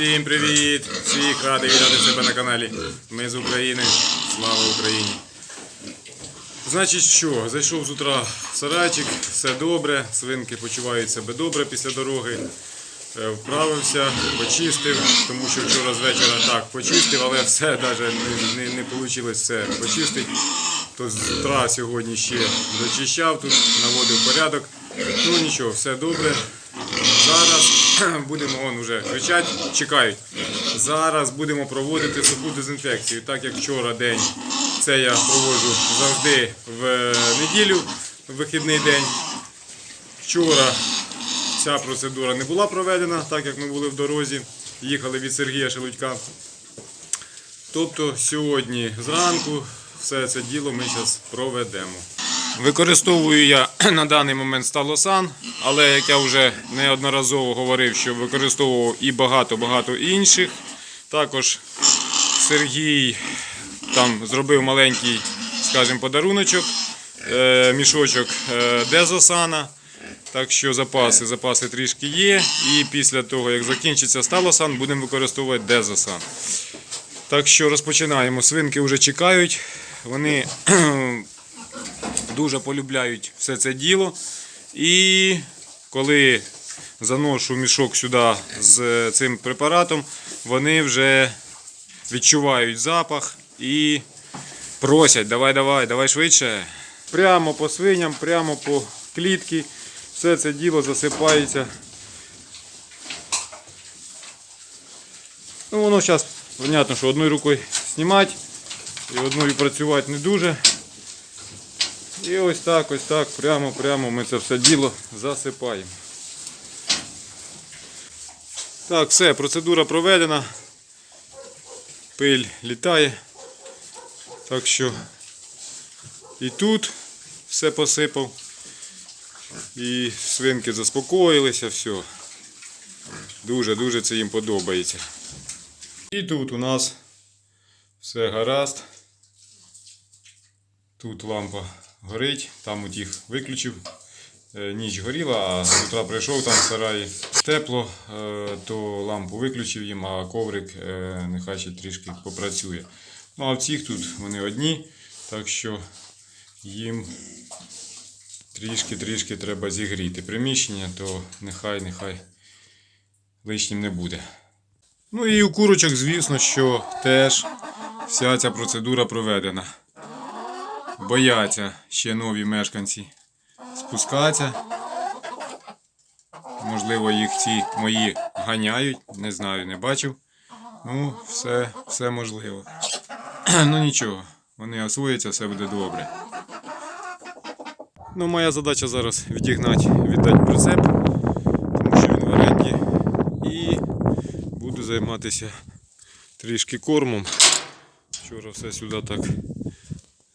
Всім привіт! Всіх радий вітати себе на каналі. Ми з України. Слава Україні! Значить що, зайшов з утра в сарайчик, все добре, свинки почувають себе добре після дороги. Е, Вправився, почистив, тому що вчора з вечора так почистив, але все навіть не, не, не вийшло все почистити. То з сьогодні ще дочищав тут, наводив порядок. Ну нічого, все добре. Зараз будемо вон уже кричать, чекають. Зараз будемо проводити суху дезінфекцію. Так як вчора день, це я проводжу завжди в е, неділю, в вихідний день. Вчора ця процедура не була проведена, так як ми були в дорозі. Їхали від Сергія Шелудька. Тобто сьогодні зранку все це діло ми зараз проведемо. Використовую я на даний момент сталосан, але як я вже неодноразово говорив, що використовував і багато-багато інших. Також Сергій там зробив маленький, скажімо, подаруночок, е, мішочок е, дезосана. Так що запаси, запаси трішки є. І після того, як закінчиться сталосан, будемо використовувати дезосан. Так що розпочинаємо. Свинки вже чекають. Вони дуже полюбляють все це діло. І коли заношу мішок сюди з цим препаратом, вони вже відчувають запах і просять, давай, давай, давай швидше. Прямо по свиням, прямо по клітці. Все це діло засипається. Ну, воно зараз, зрозуміло, що одною рукою знімати і одною працювати не дуже. І ось так, ось так, прямо, прямо ми це все діло засипаємо. Так, все, процедура проведена. Пиль літає. Так що і тут все посипав. І свинки заспокоїлися, все. Дуже-дуже це їм подобається. І тут у нас все гаразд. Тут лампа горить, там от їх виключив. Е, Ніч горіла, а з утра прийшов там в сараї тепло, е, то лампу виключив їм, а коврик е, нехай ще трішки попрацює. Ну а в цих тут вони одні, так що їм трішки-трішки треба зігріти приміщення, то нехай, нехай лишнім не буде. Ну і у курочок, звісно, що теж вся ця процедура проведена. Бояться ще нові мешканці спускатися. Можливо, їх ці мої ганяють, не знаю, не бачив. Ну, все, все можливо. Ну нічого, вони освояться, все буде добре. Ну, моя задача зараз відігнати, віддати прицеп, тому що він в оренді. І буду займатися трішки кормом. Вчора все сюди так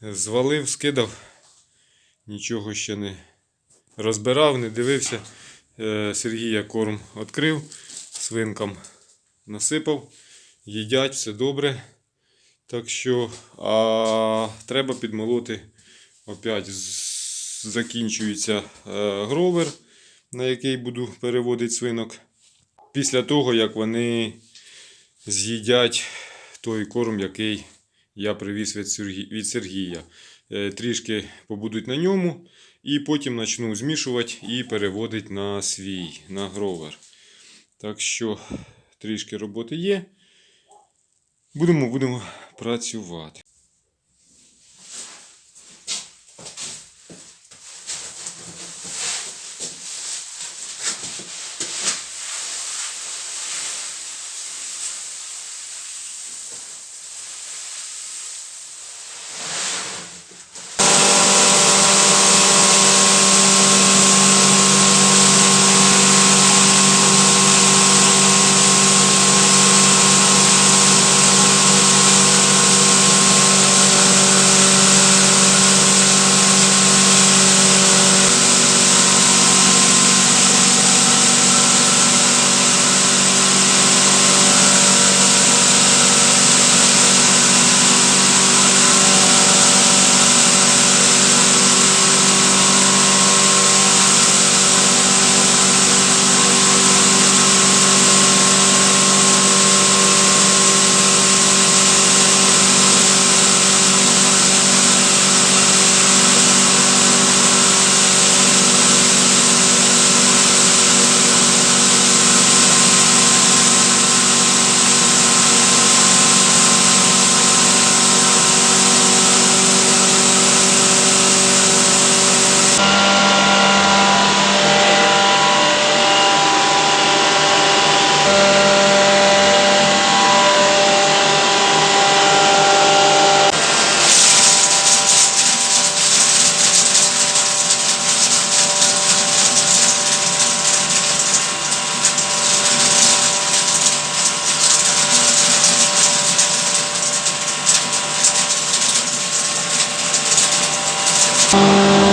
звалив, скидав, нічого ще не розбирав, не дивився. Е, Сергія корм відкрив, свинкам насипав, їдять, все добре. Так що а, треба підмолоти. Опять закінчується е, гровер, на який буду переводити свинок. Після того, як вони з'їдять той корм, який я привіз від Сергі- від Сергія. Е, Трішки побудуть на ньому, і потім почну змішувати і переводити на свій на гровер. Так що трішки роботи є. Будемо, будемо працювати. Peace.